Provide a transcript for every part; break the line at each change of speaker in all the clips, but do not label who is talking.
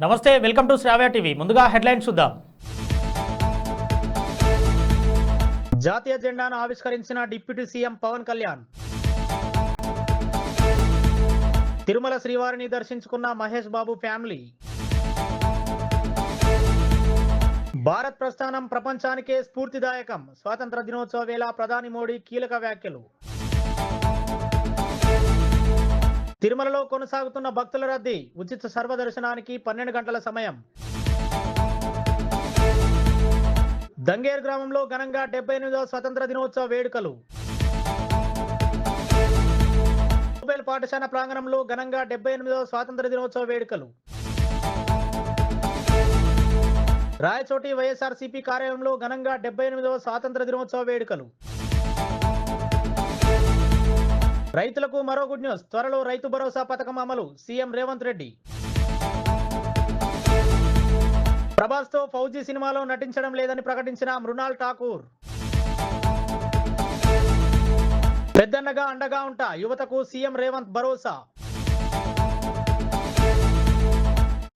నమస్తే welcome to Shravya TV. ముందుగా headlines చూద్దాం. జాతీయ జెండాను ఆవిష్కరించిన డిప్యూటీ సీఎం పవన్ కళ్యాణ్. తిరుమల శ్రీవారిని దర్శించుకున్న మహేష్ బాబు ఫ్యామిలీ. భారత్ ప్రస్థానం ప్రపంచానికే స్ఫూర్తిదాయకం. స్వాతంత్ర దినోత్సవ వేళ ప్రధాని మోడీ కీలక వ్యాఖ్యలు. తిరుమలలో కొనసాగుతున్న భక్తుల రద్దీ ఉచిత సర్వదర్శనానికి పన్నెండు గంటల సమయం. దంగేర్ గ్రామంలో ఘనంగా డెబ్బై ఎనిమిదవ స్వతంత్ర దినోత్సవ వేడుకలు. నోబెల్ పాఠశాల ప్రాంగణంలో ఘనంగా డెబ్బై ఎనిమిదవ స్వాతంత్ర దినోత్సవ వేడుకలు. రాయచోటి వైఎస్ఆర్సీపీ కార్యాలయంలో ఘనంగా డెబ్బై ఎనిమిదవ స్వాతంత్ర దినోత్సవ వేడుకలు. రైతులకు మరో గుడ్ న్యూస్. త్వరలో రైతు భరోసా పథకం అమలు. సీఎం రేవంత్ రెడ్డి. ప్రభాస్తో ఫౌజీ సినిమాలో నటించడం లేదని ప్రకటించిన మృణాల్ ఠాకూర్. పెద్దన్నగా అండగా ఉంటా యువతకు సీఎం రేవంత్ భరోసా.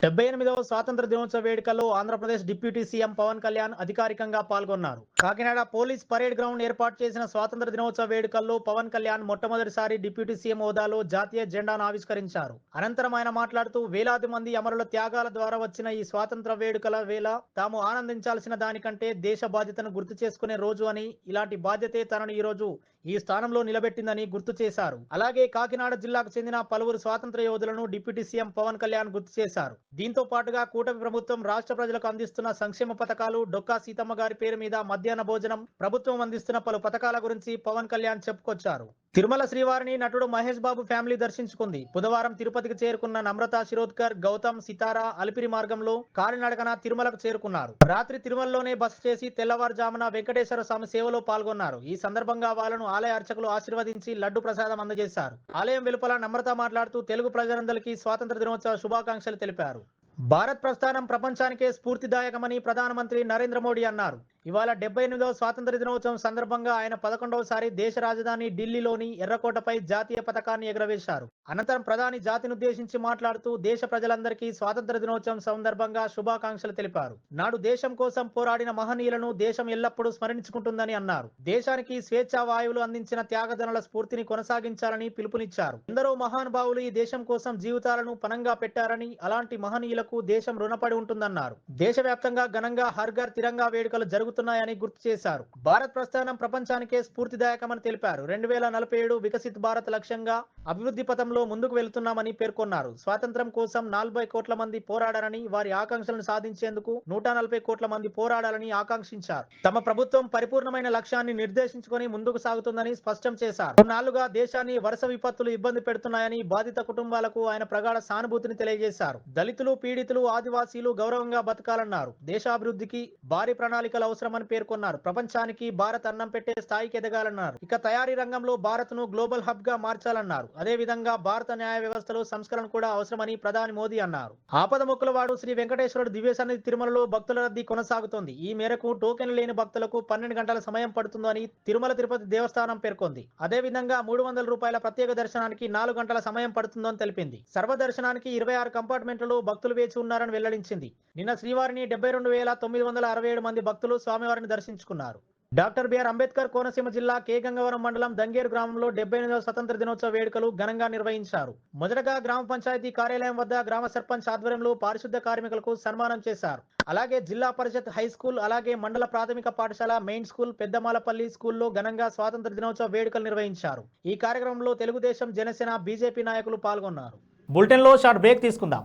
డెబ్బై ఎనిమిదవ స్వాతంత్ర దినోత్సవ వేడుకల్లో ఆంధ్రప్రదేశ్ డిప్యూటీ సీఎం పవన్ కళ్యాణ్ అధికారికంగా పాల్గొన్నారు. కాకినాడ పోలీస్ పరేడ్ గ్రౌండ్ ఏర్పాటు చేసిన స్వాతంత్ర దినోత్సవ వేడుకల్లో పవన్ కళ్యాణ్ మొట్టమొదటిసారి డిప్యూటీ సీఎం హోదాలో జాతీయ జెండాను ఆవిష్కరించారు. అనంతరం ఆయన మాట్లాడుతూ వేలాది మంది అమరుల త్యాగాల ద్వారా వచ్చిన ఈ స్వాతంత్ర వేడుకల వేళ తాము ఆనందించాల్సిన దానికంటే దేశ బాధ్యతను గుర్తు చేసుకునే రోజు అని ఇలాంటి బాధ్యతే తనను ఈ రోజు ఈ స్థానంలో నిలబెట్టిందని గుర్తు చేశారు. అలాగే కాకినాడ జిల్లాకు చెందిన పలువురు స్వాతంత్ర యోధులను డిప్యూటీ సీఎం పవన్ కళ్యాణ్ గుర్తు చేశారు. దీంతో పాటుగా కూటమి ప్రభుత్వం రాష్ట్ర ప్రజలకు అందిస్తున్న సంక్షేమ పథకాలు డొక్కా సీతమ్మ గారి పేరు మీద మధ్యాహ్న భోజనం ప్రభుత్వం అందిస్తున్న పలు పథకాల గురించి పవన్ కళ్యాణ్ చెప్పుకొచ్చారు. తిరుమల శ్రీవారిని నటుడు మహేష్ బాబు ఫ్యామిలీ దర్శించుకుంది. బుధవారం తిరుపతికి చేరుకున్న నమ్రత శిరోద్కర్ గౌతమ్ సితారా అలిపిరి మార్గంలో కాలినడకన తిరుమలకు చేరుకున్నారు. రాత్రి తిరుమలలోనే బస చేసి తెల్లవారుజామున వెంకటేశ్వర స్వామి సేవలో పాల్గొన్నారు. ఈ సందర్భంగా వాళ్ళను ఆలయ అర్చకులు ఆశీర్వదించి లడ్డు ప్రసాదం అందజేశారు. ఆలయం వెలుపల నమ్రత మాట్లాడుతూ తెలుగు ప్రజలందరికీ స్వాతంత్ర దినోత్సవ శుభాకాంక్షలు తెలిపారు. భారత్ ప్రస్థానం ప్రపంచానికే స్ఫూర్తిదాయకమని ప్రధానమంత్రి నరేంద్ర మోడీ అన్నారు. ఇవాళ డెబ్బై ఎనిమిదవ స్వాతంత్ర దినోత్సవం సందర్భంగా ఆయన పదకొండవసారి దేశ రాజధాని ఢిల్లీలోని ఎర్రకోటపై జాతీయ పథకాన్ని ఎగురవేశారు. అనంతరం ప్రధాని జాతిని ఉద్దేశించి మాట్లాడుతూ దేశ ప్రజలందరికీ స్వాతంత్ర దినోత్సవం సందర్భంగా శుభాకాంక్షలు తెలిపారు. నాడు దేశం కోసం పోరాడిన మహనీయులను దేశం ఎల్లప్పుడూ స్మరించుకుంటుందని అన్నారు. దేశానికి స్వేచ్ఛా వాయువులు అందించిన త్యాగదనుల స్ఫూర్తిని కొనసాగించాలని పిలుపునిచ్చారు. ఎందరో మహానుభావులు ఈ దేశం కోసం జీవితాలను పనంగా పెట్టారని అలాంటి మహనీయులకు దేశం రుణపడి ఉంటుందన్నారు. దేశవ్యాప్తంగా ఘనంగా హర్ఘర్ తిరంగా వేడుకలు జరుగుతున్నాయని గుర్తు చేశారు. భారత్ ప్రస్థానం ప్రపంచానికే స్ఫూర్తిదాయకమని తెలిపారు. రెండు వేల నలభై ఏడు వికసిత్ భారత్ లక్ష్యంగా అభివృద్ధి పథంలో ముందుకు వెళుతున్నామని పేర్కొన్నారు. స్వాతంత్రం కోసం నలభై కోట్ల మంది పోరాడారని వారి ఆకాంక్షలను సాధించేందుకు నూట నలభై కోట్ల మంది పోరాడాలని ఆకాంక్షించారు. తమ ప్రభుత్వం పరిపూర్ణమైన లక్ష్యాన్ని నిర్దేశించుకొని ముందుకు సాగుతుందని స్పష్టం చేశారు. కొన్నాళ్ళుగా దేశాన్ని వరుస విపత్తులు ఇబ్బంది పెడుతున్నాయని బాధిత కుటుంబాలకు ఆయన ప్రగాఢ సానుభూతిని తెలియజేశారు. దళితులు పీడితులు ఆదివాసీలు గౌరవంగా బతకాలన్నారు. దేశాభివృద్ధికి భారీ ప్రణాళికలు అవసరమని పేర్కొన్నారు. ప్రపంచానికి భారత్ అన్నం పెట్టే స్థాయికి ఎదగాలన్నారు. ఇక తయారీ రంగంలో భారత్ను గ్లోబల్ హబ్గా మార్చాలన్నారు. అదే విధంగా భారత న్యాయ వ్యవస్థలో సంస్కరణ కూడా అవసరమని ప్రధాని మోదీ అన్నారు. ఆపద మొక్కలవాడు శ్రీ వెంకటేశ్వరుడు దివ్యసన్నిధి తిరుమలలో భక్తుల రద్దీ కొనసాగుతోంది. ఈ మేరకు టోకెన్ లేని భక్తులకు పన్నెండు గంటల సమయం పడుతుందని తిరుమల తిరుపతి దేవస్థానం పేర్కొంది. అదే విధంగా మూడు వందల రూపాయల ప్రత్యేక దర్శనానికి నాలుగు గంటల సమయం పడుతుందని తెలిపింది. సర్వ దర్శనానికి ఇరవై ఆరు కంపార్ట్మెంట్లలో భక్తులు వేచి ఉన్నారని వెల్లడించింది. నిన్న శ్రీవారిని డెబ్బై రెండు వేల తొమ్మిది వందల అరవై ఏడు మంది భక్తులు స్వామివారిని దర్శించుకున్నారు. డాక్టర్ బిఆర్ అంబేద్కర్ కోనసీమ జిల్లా కే గంగవరం మండలం దంగేరు గ్రామంలో డెబ్బై ఎనిమిదవ స్వతంత్ర దినోత్సవ వేడుకలు ఘనంగా నిర్వహించారు. మొదటగా గ్రామ పంచాయతీ కార్యాలయం వద్ద గ్రామ సర్పంచ్ ఆధ్వర్యంలో పారిశుద్ధ కార్మికులకు సన్మానం చేశారు. అలాగే జిల్లా పరిషత్ హై స్కూల్ అలాగే మండల ప్రాథమిక పాఠశాల మెయిన్ స్కూల్ పెద్దమాలపల్లి స్కూల్లో ఘనంగా స్వాతంత్ర దినోత్సవ వేడుకలు నిర్వహించారు. ఈ కార్యక్రమంలో తెలుగుదేశం జనసేన బీజేపీ నాయకులు పాల్గొన్నారు. బులెటిన్లో షార్ట్ బ్రేక్ తీసుకుందాం.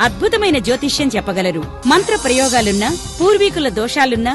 అద్భుతమైన జ్యోతిష్యం చెప్పగలరు. మంత్ర ప్రయోగాలున్నా పూర్వీకుల దోషాలున్నా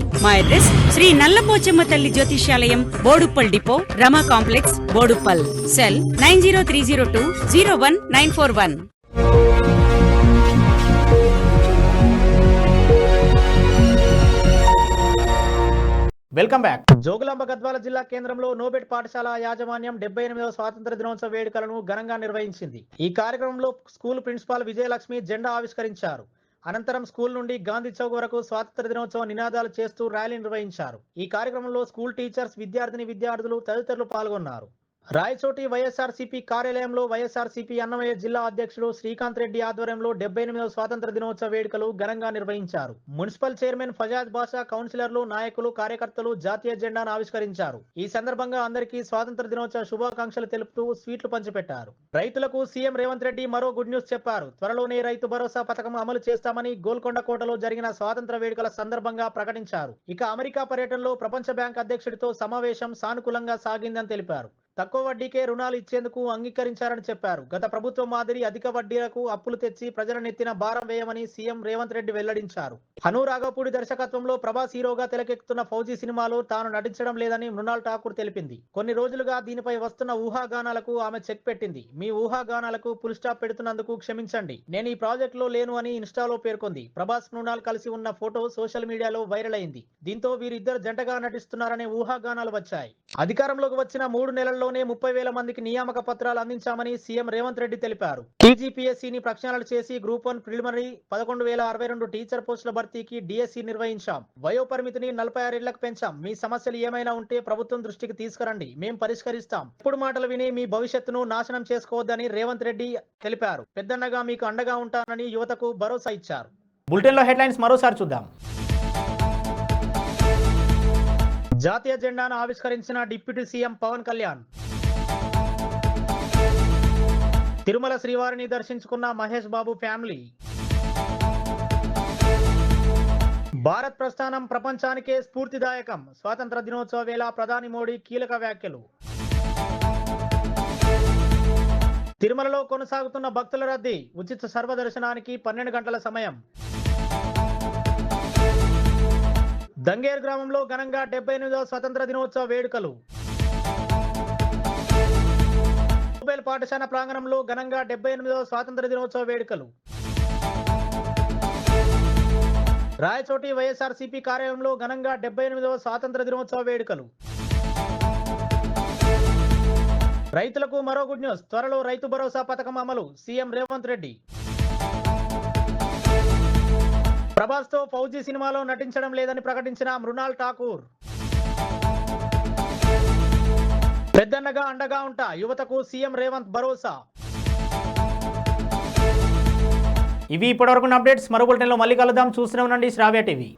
మా అడ్రస్ శ్రీ నల్లపోచమ్మ తల్లి జ్యోతిష్యాలయం Boduppal depot Rama complex Boduppal cell nine zero three zero two zero one nine four one.
Welcome back. Jogulamba Gadwal జిల్లా కేంద్రంలో నోబెట్ పాఠశాల యాజమాన్యం డెబ్బై ఎనిమిదవ స్వాతంత్ర దినోత్సవ వేడుకలను ఘనంగా నిర్వహించింది. ఈ కార్యక్రమంలో స్కూల్ ప్రిన్సిపాల్ విజయలక్ష్మి జెండా ఆవిష్కరించారు. అనంతరం స్కూల్ నుండి గాంధీ చౌక్ వరకు స్వాతంత్ర దినోత్సవ నినాదాలు చేస్తూ ర్యాలీ నిర్వహించారు. ఈ కార్యక్రమంలో స్కూల్ టీచర్స్ విద్యార్థిని విద్యార్థులు తదితరులు పాల్గొన్నారు. రాయచోటి వైఎస్ఆర్సీపీ కార్యాలయంలో వైఎస్ఆర్సీపీ అన్నమయ్య జిల్లా అధ్యక్షుడు శ్రీకాంత్ రెడ్డి ఆధ్వర్యంలో డెబ్బై ఎనిమిదవ స్వాతంత్ర దినోత్సవ వేడుకలు ఘనంగా నిర్వహించారు. మున్సిపల్ చైర్మన్ ఫజాద్ బాషా కౌన్సిలర్లు నాయకులు కార్యకర్తలు జాతీయ జెండాను ఆవిష్కరించారు. ఈ సందర్భంగా అందరికీ స్వాతంత్ర దినోత్సవ శుభాకాంక్షలు తెలుపుతూ స్వీట్లు పంచిపెట్టారు. రైతులకు సీఎం రేవంత్ రెడ్డి మరో గుడ్ న్యూస్ చెప్పారు. త్వరలోనే రైతు భరోసా పథకం అమలు చేస్తామని గోల్కొండ కోటలో జరిగిన స్వాతంత్ర వేడుకల సందర్భంగా ప్రకటించారు. ఇక అమెరికా పర్యటనలో ప్రపంచ బ్యాంక్ అధ్యక్షుడితో సమావేశం సానుకూలంగా సాగిందని తెలిపారు. తక్కువ వడ్డీకే రుణాలు ఇచ్చేందుకు అంగీకరించారని చెప్పారు. గత ప్రభుత్వం మాదిరి అధిక వడ్డీలకు అప్పులు తెచ్చి ప్రజల నెత్తిన భారం వేయమని సీఎం రేవంత్ రెడ్డి వెల్లడించారు. హను రాఘపూడి దర్శకత్వంలో ప్రభాస్ హీరోగా తెరకెక్కుతున్న ఫౌజీ సినిమాలో తాను నటించడం లేదని మృణాల్ ఠాకూర్ తెలిపింది. కొన్ని రోజులుగా దీనిపై వస్తున్న ఊహాగానాలకు ఆమె చెక్ పెట్టింది. మీ ఊహాగానాలకు ఫుల్ స్టాప్ పెడుతున్నందుకు క్షమించండి. నేను ఈ ప్రాజెక్ట్లో లేను అని ఇన్స్టాలో పేర్కొంది. ప్రభాస్ మృణాల్ కలిసి ఉన్న ఫోటో సోషల్ మీడియాలో వైరల్ అయింది. దీంతో వీరిద్దరు జంటగా నటిస్తున్నారనే ఊహాగానాలు వచ్చాయి. అధికారంలోకి వచ్చిన మూడు నెలల్లోనే ముప్పై వేల మందికి నియామక పత్రాలు అందించామని సీఎం రేవంత్ రెడ్డి తెలిపారు. టీజీపీఎస్సీని ప్రక్షాళన చేసి గ్రూప్ వన్ ప్రిలిమినరీ పదకొండు వేల అరవై రెండు టీచర్ పోస్టుల భర్తీకి డిఎస్సి నిర్వహించాం. వయో పరిమితిని నలభై ఆరేళ్ళకు పెంచాం. మీ సమస్యలు ఏమైనా ఉంటే ప్రభుత్వం దృష్టికి తీసుకురండి. మేం పరిష్కరిస్తాం. ఇప్పుడు మాటలు విని మీ భవిష్యత్తును నాశనం చేసుకోవద్దని రేవంత్ రెడ్డి తెలిపారు. పెద్దన్నగా మీకు అండగా ఉంటానని యువతకు భరోసా ఇచ్చారు. బులెటిన్లో హెడ్లైన్స్ మరోసారి చూద్దాం. జాతీయ జెండాను ఆవిష్కరించిన డిప్యూటీ సీఎం పవన్ కళ్యాణ్. తిరుమల శ్రీవారిని దర్శించుకున్న మహేష్ బాబు ఫ్యామిలీ. భారత్ ప్రస్థానం ప్రపంచానికే స్ఫూర్తిదాయకం. స్వాతంత్ర దినోత్సవ వేళ ప్రధాని మోడీ కీలక వ్యాఖ్యలు. తిరుమలలో కొనసాగుతున్న భక్తుల రద్దీ. ఉచిత సర్వదర్శనానికి పన్నెండు గంటల సమయం. దంగేర్ గ్రామంలో ఘనంగా డెబ్బై ఎనిమిదవ స్వతంత్ర దినోత్సవ వేడుకలు. మొబైల్ పాఠశాల ప్రాంగణంలో ఘనంగా డెబ్బై ఎనిమిదవ స్వాతంత్ర దినోత్సవ వేడుకలు. రాయచోటి వైఎస్ఆర్సీపీ కార్యాలయంలో ఘనంగా డెబ్బై ఎనిమిదవ స్వాతంత్ర దినోత్సవ వేడుకలు. రైతులకు మరో గుడ్ న్యూస్. త్వరలో రైతు భరోసా పథకం అమలు. సీఎం రేవంత్ రెడ్డి. ప్రభాస్తో ఫౌజీ సినిమాలో నటించడం లేదని ప్రకటించిన మృణాల్ ఠాకూర్. పెద్దన్నగా అండగా ఉంటా యువతకు సీఎం రేవంత్ భరోసా. ఇవి ఇప్పటివరకు అప్డేట్స్. మరో బులెటిన్లో మళ్ళీ కలుద్దాం. చూస్తూనే ఉండండి శ్రావ్య టీవీ.